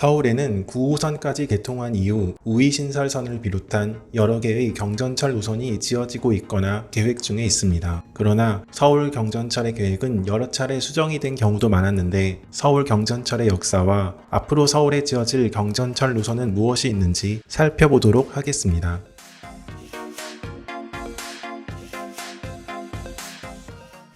서울에는 9호선까지 개통한 이후 우이신설선을 비롯한 여러 개의 경전철 노선이 지어지고 있거나 계획 중에 있습니다. 그러나 서울 경전철의 계획은 여러 차례 수정이 된 경우도 많았는데 서울 경전철의 역사와 앞으로 서울에 지어질 경전철 노선은 무엇이 있는지 살펴보도록 하겠습니다.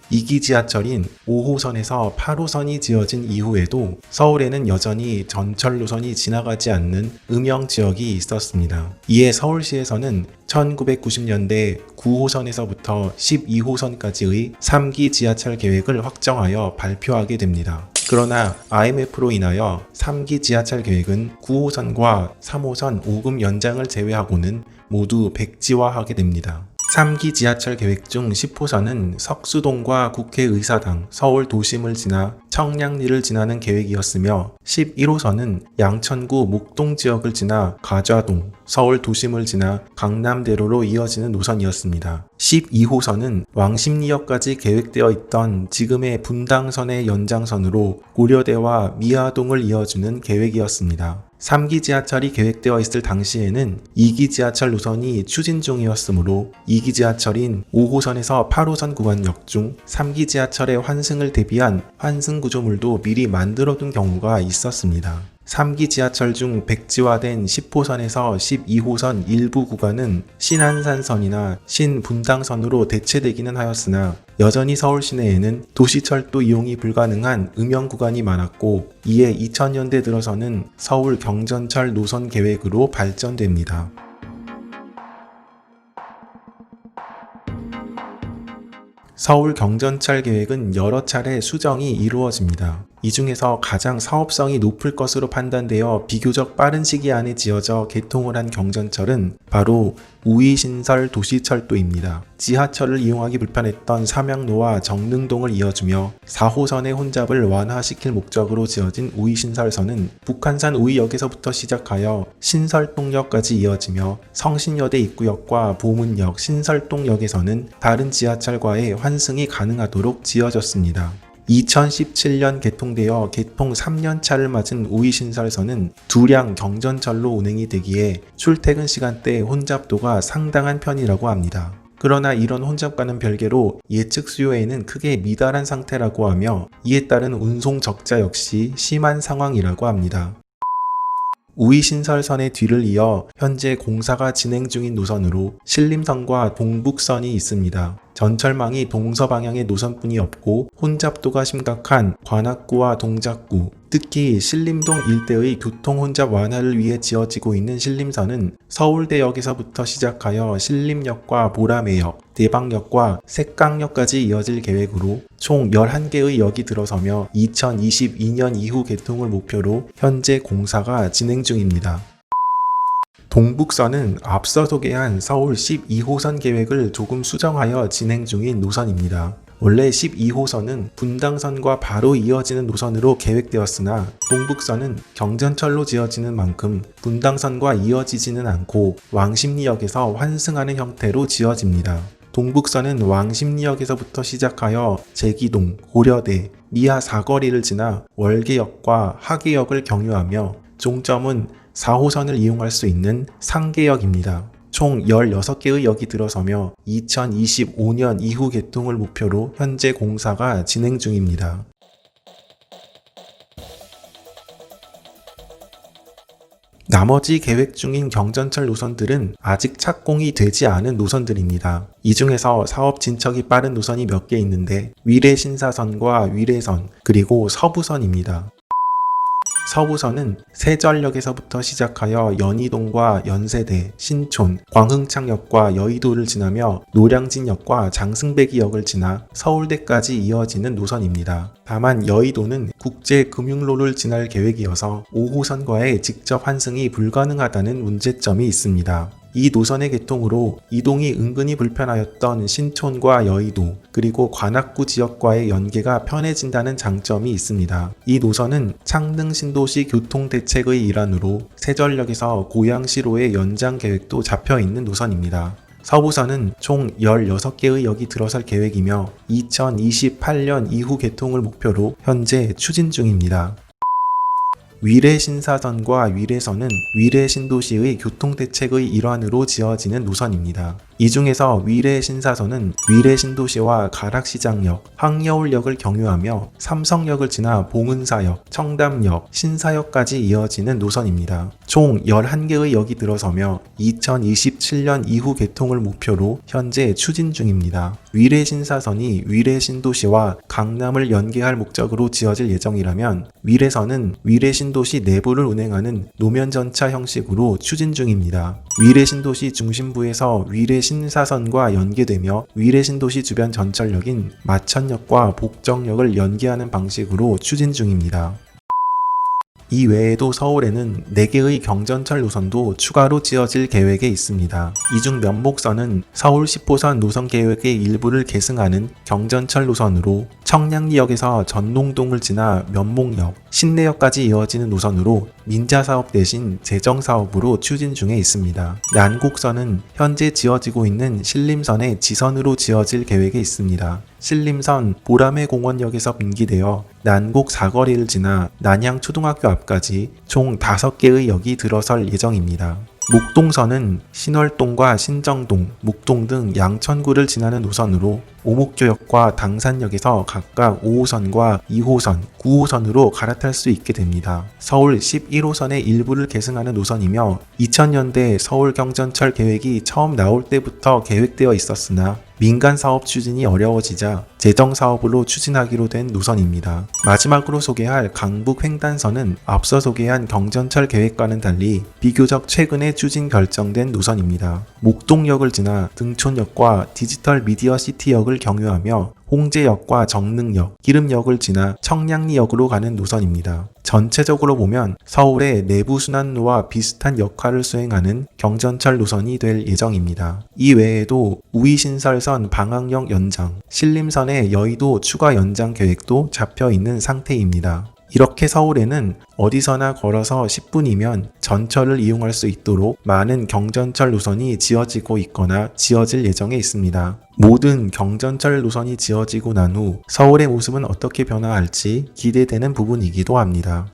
이기 지하철인 5호선에서 8호선이 지어진 이후에도 서울에는 여전히 전철 노선이 지나가지 않는 음영 지역이 있었습니다. 이에 서울시에서는 1990년대 9호선에서부터 12호선까지의 3기 지하철 계획을 확정하여 발표하게 됩니다. 그러나 IMF로 인하여 3기 지하철 계획은 9호선과 3호선 5금 연장을 제외하고는 모두 백지화하게 됩니다. 3기 지하철 계획 중 10호선은 석수동과 국회의사당, 서울 도심을 지나 청량리를 지나는 계획이었으며 11호선은 양천구 목동 지역을 지나 가좌동, 서울 도심을 지나 강남대로로 이어지는 노선이었습니다. 12호선은 왕십리역까지 계획되어 있던 지금의 분당선의 연장선으로 고려대와 미아동을 이어주는 계획이었습니다. 3기 지하철이 계획되어 있을 당시에는 2기 지하철 노선이 추진 중이었으므로 2기 지하철인 5호선에서 8호선 구간 역 중 3기 지하철의 환승을 대비한 환승 구조물도 미리 만들어둔 경우가 있었습니다. 3기 지하철 중 백지화된 10호선에서 12호선 일부 구간은 신안산선이나 신분당선으로 대체되기는 하였으나 여전히 서울 시내에는 도시철도 이용이 불가능한 음영 구간이 많았고 이에 2000년대 들어서는 서울 경전철 노선 계획으로 발전됩니다. 서울 경전철 계획은 여러 차례 수정이 이루어집니다. 이 중에서 가장 사업성이 높을 것으로 판단되어 비교적 빠른 시기 안에 지어져 개통을 한 경전철은 바로 우이신설 도시철도입니다. 지하철을 이용하기 불편했던 삼양로와 정릉동을 이어주며 4호선의 혼잡을 완화시킬 목적으로 지어진 우이신설선은 북한산 우이역에서부터 시작하여 신설동역까지 이어지며 성신여대 입구역과 보문역, 신설동역에서는 다른 지하철과의 환승이 가능하도록 지어졌습니다. 2017년 개통되어 개통 3년 차를 맞은 우이신설선은 두량 경전철로 운행이 되기에 출퇴근 시간대 혼잡도가 상당한 편이라고 합니다. 그러나 이런 혼잡과는 별개로 예측 수요에는 크게 미달한 상태라고 하며 이에 따른 운송 적자 역시 심한 상황이라고 합니다. 우이신설선의 뒤를 이어 현재 공사가 진행 중인 노선으로 신림선과 동북선이 있습니다. 전철망이 동서 방향의 노선뿐이 없고 혼잡도가 심각한 관악구와 동작구, 특히 신림동 일대의 교통 혼잡 완화를 위해 지어지고 있는 신림선은 서울대역에서부터 시작하여 신림역과 보라매역, 대방역과 색강역까지 이어질 계획으로 총 11개의 역이 들어서며 2022년 이후 개통을 목표로 현재 공사가 진행 중입니다. 동북선은 앞서 소개한 서울 12호선 계획을 조금 수정하여 진행 중인 노선입니다. 원래 12호선은 분당선과 바로 이어지는 노선으로 계획되었으나 동북선은 경전철로 지어지는 만큼 분당선과 이어지지는 않고 왕십리역에서 환승하는 형태로 지어집니다. 동북선은 왕십리역에서부터 시작하여 제기동, 고려대, 미아 사거리를 지나 월계역과 하계역을 경유하며 종점은 4호선을 이용할 수 있는 상계역입니다. 총 16개의 역이 들어서며 2025년 이후 개통을 목표로 현재 공사가 진행 중입니다. 나머지 계획 중인 경전철 노선들은 아직 착공이 되지 않은 노선들입니다. 이 중에서 사업 진척이 빠른 노선이 몇 개 있는데 위례 신사선과 위례선 그리고 서부선입니다. 서부선은 세전역에서부터 시작하여 연희동과 연세대, 신촌, 광흥창역과 여의도를 지나며 노량진역과 장승배기역을 지나 서울대까지 이어지는 노선입니다. 다만 여의도는 국제금융로를 지날 계획이어서 5호선과의 직접 환승이 불가능하다는 문제점이 있습니다. 이 노선의 개통으로 이동이 은근히 불편하였던 신촌과 여의도 그리고 관악구 지역과의 연계가 편해진다는 장점이 있습니다. 이 노선은 창릉 신도시 교통 대책의 일환으로 세전역에서 고양시로의 연장 계획도 잡혀 있는 노선입니다. 서부선은 총 16개의 역이 들어설 계획이며 2028년 이후 개통을 목표로 현재 추진 중입니다. 위례 신사선과 위례선은 위례 신도시의 교통대책의 일환으로 지어지는 노선입니다. 이 중에서 위례 신사선은 위례 신도시와 가락시장역, 황여울역을 경유하며 삼성역을 지나 봉은사역, 청담역, 신사역까지 이어지는 노선입니다. 총 11개의 역이 들어서며 2027년 이후 개통을 목표로 현재 추진 중입니다. 위례 신사선이 위례 신도시와 강남을 연계할 목적으로 지어질 예정이라면 위례선은 위례 신도시 내부를 운행하는 노면 전차 형식으로 추진 중입니다. 위례 신도시 중심부에서 위례 신사선과 연계되며 위례 신도시 주변 전철역인 마천역과 복정역을 연계하는 방식으로 추진 중입니다. 이 외에도 서울에는 4개의 경전철 노선도 추가로 지어질 계획에 있습니다. 이 중 면목선은 서울 10호선 노선 계획의 일부를 계승하는 경전철 노선으로 청량리역에서 전농동을 지나 면목역, 신내역까지 이어지는 노선으로 민자 사업 대신 재정 사업으로 추진 중에 있습니다. 난곡선은 현재 지어지고 있는 신림선의 지선으로 지어질 계획에 있습니다. 신림선 보라매 공원역에서 분기되어 난곡 사거리를 지나 난양 초등학교 앞까지 총 5개의 역이 들어설 예정입니다. 목동선은 신월동과 신정동, 목동 등 양천구를 지나는 노선으로 오목교역과 당산역에서 각각 5호선과 2호선, 9호선으로 갈아탈 수 있게 됩니다. 서울 11호선의 일부를 계승하는 노선이며 2000년대 서울 경전철 계획이 처음 나올 때부터 계획되어 있었으나 민간 사업 추진이 어려워지자 재정 사업으로 추진하기로 된 노선입니다. 마지막으로 소개할 강북 횡단선은 앞서 소개한 경전철 계획과는 달리 비교적 최근에 추진 결정된 노선입니다. 목동역을 지나 등촌역과 디지털 미디어 시티역을 경유하며 홍제역과 정릉역, 기름역을 지나 청량리역으로 가는 노선입니다. 전체적으로 보면 서울의 내부 순환로와 비슷한 역할을 수행하는 경전철 노선이 될 예정입니다. 이 외에도 우이신설선 방학역 연장, 신림선의 여의도 추가 연장 계획도 잡혀 있는 상태입니다. 이렇게 서울에는 어디서나 걸어서 10분이면 전철을 이용할 수 있도록 많은 경전철 노선이 지어지고 있거나 지어질 예정에 있습니다. 모든 경전철 노선이 지어지고 난 후 서울의 모습은 어떻게 변화할지 기대되는 부분이기도 합니다.